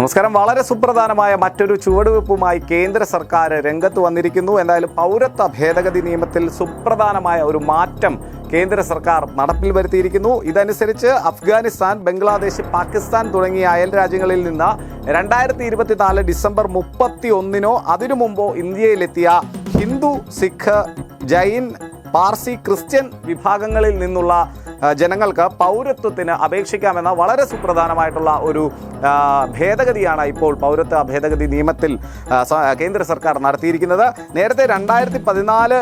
നമസ്കാരം. വളരെ സുപ്രധാനമായ മറ്റൊരു ചുവടുവെപ്പുമായി കേന്ദ്ര സർക്കാർ രംഗത്ത് വന്നിരിക്കുന്നു. എന്തായാലും പൗരത്വ ഭേദഗതി നിയമത്തിൽ സുപ്രധാനമായ ഒരു മാറ്റം കേന്ദ്ര സർക്കാർ നടപ്പിൽ വരുത്തിയിരിക്കുന്നു. ഇതനുസരിച്ച് അഫ്ഗാനിസ്ഥാൻ ബംഗ്ലാദേശ് പാകിസ്ഥാൻ തുടങ്ങിയ അയൽ രാജ്യങ്ങളിൽ നിന്ന് രണ്ടായിരത്തി ഇരുപത്തിനാല് ഡിസംബർ മുപ്പത്തി ഒന്നിനോ അതിനു മുമ്പോ ഇന്ത്യയിലെത്തിയ ഹിന്ദു സിഖ് ജൈൻ പാർസി ക്രിസ്ത്യൻ വിഭാഗങ്ങളിൽ നിന്നുള്ള ജനങ്ങൾക്ക് പൗരത്വത്തിന് അപേക്ഷിക്കാമെന്ന വളരെ സുപ്രധാനമായിട്ടുള്ള ഒരു ഭേദഗതിയാണ് ഇപ്പോൾ പൗരത്വ ഭേദഗതി നിയമത്തിൽ കേന്ദ്ര സർക്കാർ നടത്തിയിരിക്കുന്നത്. നേരത്തെ രണ്ടായിരത്തി പതിനാല്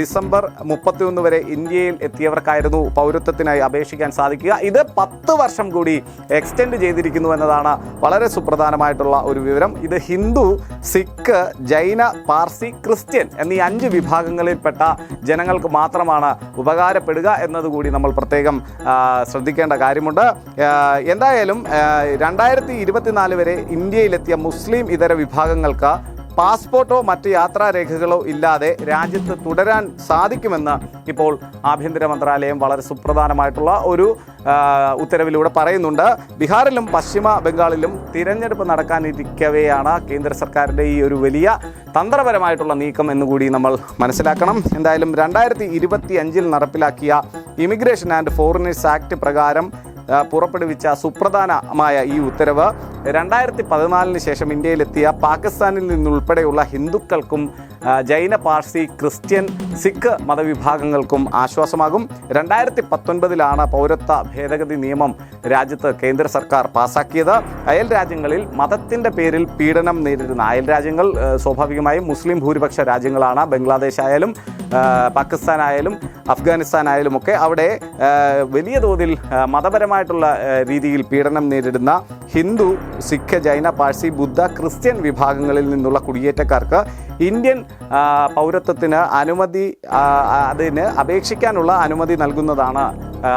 ഡിസംബർ മുപ്പത്തിയൊന്ന് വരെ ഇന്ത്യയിൽ എത്തിയവർക്കായിരുന്നു പൗരത്വത്തിനായി അപേക്ഷിക്കാൻ സാധിക്കുക. ഇത് പത്ത് വർഷം കൂടി എക്സ്റ്റെൻഡ് ചെയ്തിരിക്കുന്നു എന്നതാണ് വളരെ സുപ്രധാനമായിട്ടുള്ള ഒരു വിവരം. ഇത് ഹിന്ദു സിഖ് ജൈന പാർസി ക്രിസ്ത്യൻ എന്നീ അഞ്ച് വിഭാഗങ്ങളിൽപ്പെട്ട ജനങ്ങൾക്ക് മാത്രമാണ് ഉപകാരപ്പെടുക എന്നതുകൂടി നമ്മൾ പ്രത്യേകം ആ, ശ്രദ്ധിക്കേണ്ട കാര്യമുണ്ട്. എന്തായാലും രണ്ടായിരത്തി ഇരുപത്തിനാല് വരെ ഇന്ത്യയിലെത്തിയ മുസ്ലിം ഇതര വിഭാഗങ്ങൾക്ക് പാസ്പോർട്ടോ മറ്റ് യാത്രാരേഖകളോ ഇല്ലാതെ രാജ്യത്ത് തുടരാൻ സാധിക്കുമെന്ന് ഇപ്പോൾ ആഭ്യന്തര മന്ത്രാലയം വളരെ സുപ്രധാനമായിട്ടുള്ള ഒരു ഉത്തരവിലൂടെ പറയുന്നുണ്ട്. ബീഹാറിലും പശ്ചിമ ബംഗാളിലും തിരഞ്ഞെടുപ്പ് നടക്കാനിരിക്കവെയാണ് കേന്ദ്ര സർക്കാരിന്റെ ഈ ഒരു വലിയ തന്ത്രപരമായിട്ടുള്ള നീക്കം എന്നുകൂടി നമ്മൾ മനസ്സിലാക്കണം. എന്തായാലും രണ്ടായിരത്തി ഇരുപത്തി അഞ്ചിൽ നടപ്പിലാക്കിയ ഇമിഗ്രേഷൻ ആൻഡ് ഫോറിനേഴ്സ് ആക്ട് പ്രകാരം പുറപ്പെടുവിച്ച സുപ്രധാനമായ ഈ ഉത്തരവ്. രണ്ടായിരത്തി പതിനാലിന് ശേഷം ഇന്ത്യയിലെത്തിയ പാകിസ്ഥാനിൽ നിന്നുൾപ്പെടെയുള്ള ഹിന്ദുക്കൾക്കും ജൈന പാഴ്സി ക്രിസ്ത്യൻ സിഖ് മതവിഭാഗങ്ങൾക്കും ആശ്വാസമാകും. രണ്ടായിരത്തി പത്തൊൻപതിലാണ് പൗരത്വ ഭേദഗതി നിയമം രാജ്യത്ത് കേന്ദ്ര സർക്കാർ പാസാക്കിയത്. അയൽ രാജ്യങ്ങളിൽ മതത്തിന്റെ പേരിൽ പീഡനം നേരിടുന്ന അയൽ രാജ്യങ്ങൾ സ്വാഭാവികമായും മുസ്ലിം ഭൂരിപക്ഷ രാജ്യങ്ങളാണ്. ബംഗ്ലാദേശ് ആയാലും പാകിസ്ഥാൻ ആയാലും അഫ്ഗാനിസ്ഥാൻ ആയാലും ഒക്കെ അവിടെ വലിയ തോതിൽ മതപരമായിട്ടുള്ള രീതിയിൽ പീഡനം നേരിടുന്ന ഹിന്ദു സിഖ് ജൈന പാഴ്സി ബുദ്ധ ക്രിസ്ത്യൻ വിഭാഗങ്ങളിൽ നിന്നുള്ള കുടിയേറ്റക്കാർക്ക് ഇന്ത്യൻ പൗരത്വത്തിന് അനുമതി അതിന് അപേക്ഷിക്കാനുള്ള അനുമതി നൽകുന്നതാണ്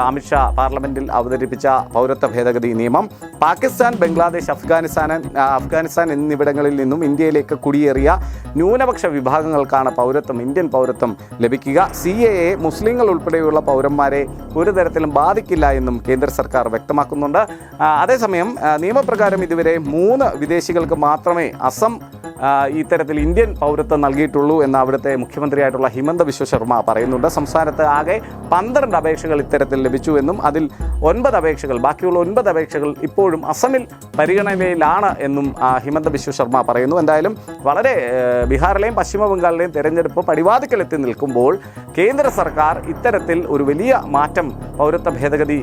അമിത്ഷാ പാർലമെന്റിൽ അവതരിപ്പിച്ച പൗരത്വ ഭേദഗതി നിയമം. പാകിസ്ഥാൻ ബംഗ്ലാദേശ് അഫ്ഗാനിസ്ഥാൻ അഫ്ഗാനിസ്ഥാൻ എന്നിവിടങ്ങളിൽ നിന്നും ഇന്ത്യയിലേക്ക് കുടിയേറിയ ന്യൂനപക്ഷ വിഭാഗങ്ങൾക്കാണ് പൗരത്വം ഇന്ത്യൻ പൗരത്വം ലഭിക്കുക. സി എ എ മുസ്ലിങ്ങൾ ഉൾപ്പെടെയുള്ള പൗരന്മാരെ ഒരു തരത്തിലും ബാധിക്കില്ല എന്നും കേന്ദ്ര സർക്കാർ വ്യക്തമാക്കുന്നുണ്ട്. അതേസമയം നിയമപ്രകാരം ഇതുവരെ മൂന്ന് വിദേശികൾക്ക് മാത്രമേ അസം ഇത്തരത്തിൽ ഇന്ത്യൻ പൗരത്വം നൽകിയിട്ടുള്ളൂ എന്ന് അവിടുത്തെ മുഖ്യമന്ത്രിയായിട്ടുള്ള ഹിമന്ത ബിശ്വ ശർമ്മ പറയുന്നുണ്ട്. സംസ്ഥാനത്ത് ആകെ പന്ത്രണ്ട് അപേക്ഷകൾ ഇത്തരത്തിൽ ലഭിച്ചു എന്നും അതിൽ ഒൻപത് അപേക്ഷകൾ ബാക്കിയുള്ള ഒൻപത് അപേക്ഷകൾ ഇപ്പോഴും അസമിൽ പരിഗണനയിലാണ് എന്നും ഹിമന്ത ബിശ്വ ശർമ്മ പറയുന്നു. എന്തായാലും വളരെ ബീഹാറിലെയും പശ്ചിമ ബംഗാളിലെയും തെരഞ്ഞെടുപ്പ് പടിവാതിക്കലെത്തി നിൽക്കുമ്പോൾ കേന്ദ്ര സർക്കാർ ഇത്തരത്തിൽ ഒരു വലിയ മാറ്റം പൗരത്വ ഭേദഗതി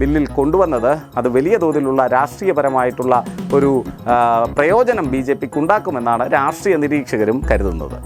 ബില്ലിൽ കൊണ്ടുവന്നത് അത് വലിയ തോതിലുള്ള രാഷ്ട്രീയപരമായിട്ടുള്ള ഒരു പ്രയോജനം ബി ജെ പിക്ക് ഉണ്ടാക്കുമെന്നാണ് രാഷ്ട്രീയ നിരീക്ഷകരും കരുതുന്നത്